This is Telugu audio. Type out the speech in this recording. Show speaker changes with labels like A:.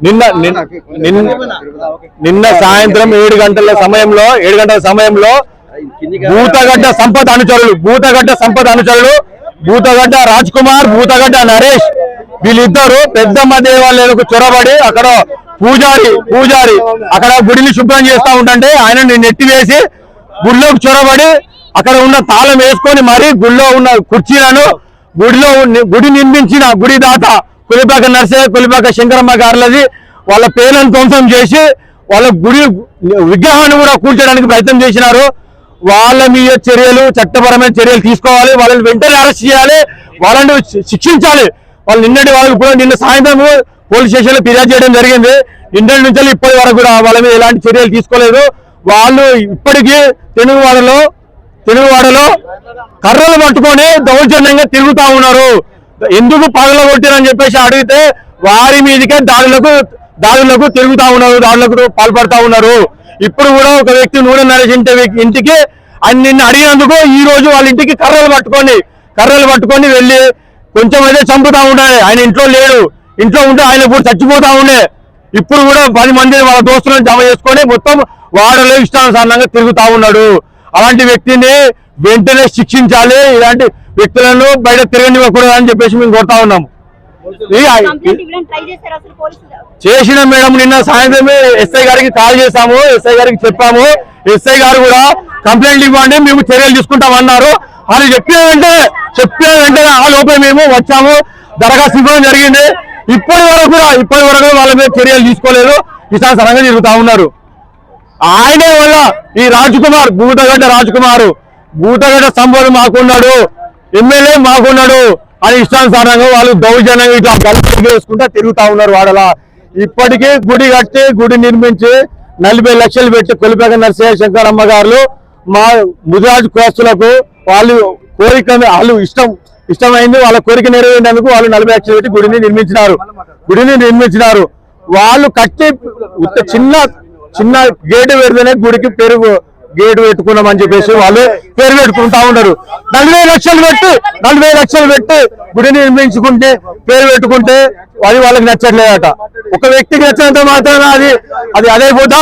A: నిన్న నిన్న- నిన్న సాయంత్రం ఏడు గంటల సమయంలో ఏడు గంటల సమయంలో భూతగడ్డ సంపద అనుచరులు భూతగడ్డ సంపద అనుచరులు భూతగడ్డ రాజ్ కుమార్ భూతగడ్డ నరేష్ వీళ్ళిద్దరు పెద్దమ్మ దేవాలయాలకు చొరబడి అక్కడ పూజారి పూజారి అక్కడ గుడిని శుభ్రం చేస్తా ఉంటే ఆయన నెట్టివేసి గుళ్ళోకి చొరబడి అక్కడ ఉన్న తాళం వేసుకొని మరి గుళ్ళో ఉన్న కుర్చీలను గుడిలో గుడి నిర్మించిన గుడి దాత కులిపాక నర్సయ్య కులిపాక శంకరమ్మ గారులది వాళ్ళ పేర్లను ధ్వంసం చేసి వాళ్ళ గుడి విగ్రహాన్ని కూడా కూల్చడానికి ప్రయత్నం చేసినారు. వాళ్ళ మీద చర్యలు చట్టపరమైన చర్యలు తీసుకోవాలి. వాళ్ళని వెంటనే అరెస్ట్ చేయాలి. వాళ్ళని శిక్షించాలి. వాళ్ళు నిన్నటి వాళ్ళకి కూడా నిన్న సాయంత్రం పోలీస్ స్టేషన్లో ఫిర్యాదు చేయడం జరిగింది. నిన్నటి నుంచి ఇప్పటి వరకు కూడా వాళ్ళ మీద ఎలాంటి చర్యలు తీసుకోలేదు. వాళ్ళు ఇప్పటికీ తెలుగు వాళ్ళలో తెలుగువాడలో కర్రలు పట్టుకొని దౌర్జన్యంగా తిరుగుతా ఉన్నారు. ఎందుకు పగల కొట్టిరని చెప్పేసి అడిగితే వారి మీదకే దాడులకు దాడులకు తిరుగుతా ఉన్నారు దాడులకు పాల్పడతా ఉన్నారు. ఇప్పుడు కూడా ఒక వ్యక్తి నూనె నరేష్ ఇంటి ఇంటికి ఆయన నిన్ను అడిగినందుకు ఈ రోజు వాళ్ళ ఇంటికి కర్రలు పట్టుకొని కర్రలు పట్టుకొని వెళ్ళి కొంచెం అయితే చంపుతా ఉండాలి ఆయన ఇంట్లో లేడు. ఇంట్లో ఉంటే ఆయన కూడా చచ్చిపోతా ఉండే. ఇప్పుడు కూడా పది మంది వాళ్ళ దోస్తులను జమ చేసుకొని మొత్తం వాడలో ఇష్టానుసారంగా తిరుగుతా ఉన్నాడు. అలాంటి వ్యక్తిని వెంటనే శిక్షించాలి. ఇలాంటి వ్యక్తులను బయట తిరగనివ్వకూడదు అని చెప్పేసి మేము కోరుతా ఉన్నాము. చేసిన మేడం నిన్న సాయంత్రమే ఎస్ఐ గారికి కాల్ చేశాము. ఎస్ఐ గారికి చెప్పాము. ఎస్ఐ గారు కూడా కంప్లైంట్ ఇవ్వండి మేము చర్యలు తీసుకుంటాం అన్నారు. వాళ్ళు చెప్పిన వెంటనే చెప్పిన వెంటనే ఆ లోపే మేము వచ్చాము. దరఖాస్తు ఇవ్వడం జరిగింది. ఇప్పటి వరకు కూడా ఇప్పటి వరకు వాళ్ళ మీద చర్యలు తీసుకోలేదు. ఇష్టానుసారంగా తిరుగుతా ఉన్నారు. ఆయనే వల్ల ఈ రాజ్ కుమార్ భూతగడ్డ రాజ్ కుమార్ భూతగడ్డ సంపద మాకున్నాడు. ఎమ్మెల్యే మాకున్నాడు. అని ఇష్టానుసారంగా వాళ్ళు దౌర్జన్యంగా ఇట్లా గల్పలు వేసుకుంటా తిరుగుతా ఉన్నారు వాడలా. ఇప్పటికీ గుడి కట్టి గుడి నిర్మించి నలభై లక్షలు పెట్టి కొలిపేక నరసింహ శంకరమ్మ గారు మా ముదిరాజు కులస్తులకు వాళ్ళు కోరిక వాళ్ళు ఇష్టం ఇష్టమైంది. వాళ్ళ కోరిక నెరవేరేందుకు వాళ్ళు నలభై లక్షలు పెట్టి గుడిని నిర్మించినారు. గుడిని నిర్మించినారు. వాళ్ళు కట్టి చిన్న చిన్న గేటు పెడితేనే గుడికి పెరుగు గేటు పెట్టుకున్నామని చెప్పేసి వాళ్ళు పేరు పెట్టుకుంటా ఉన్నారు నలభై లక్షలు పెట్టి నలభై లక్షలు పెట్టి గుడి నిర్మించుకుంటే పేరు పెట్టుకుంటే అది వాళ్ళకి నచ్చట్లేదట. ఒక వ్యక్తికి నచ్చినంత మాత్రమే అది అది అదైపోతా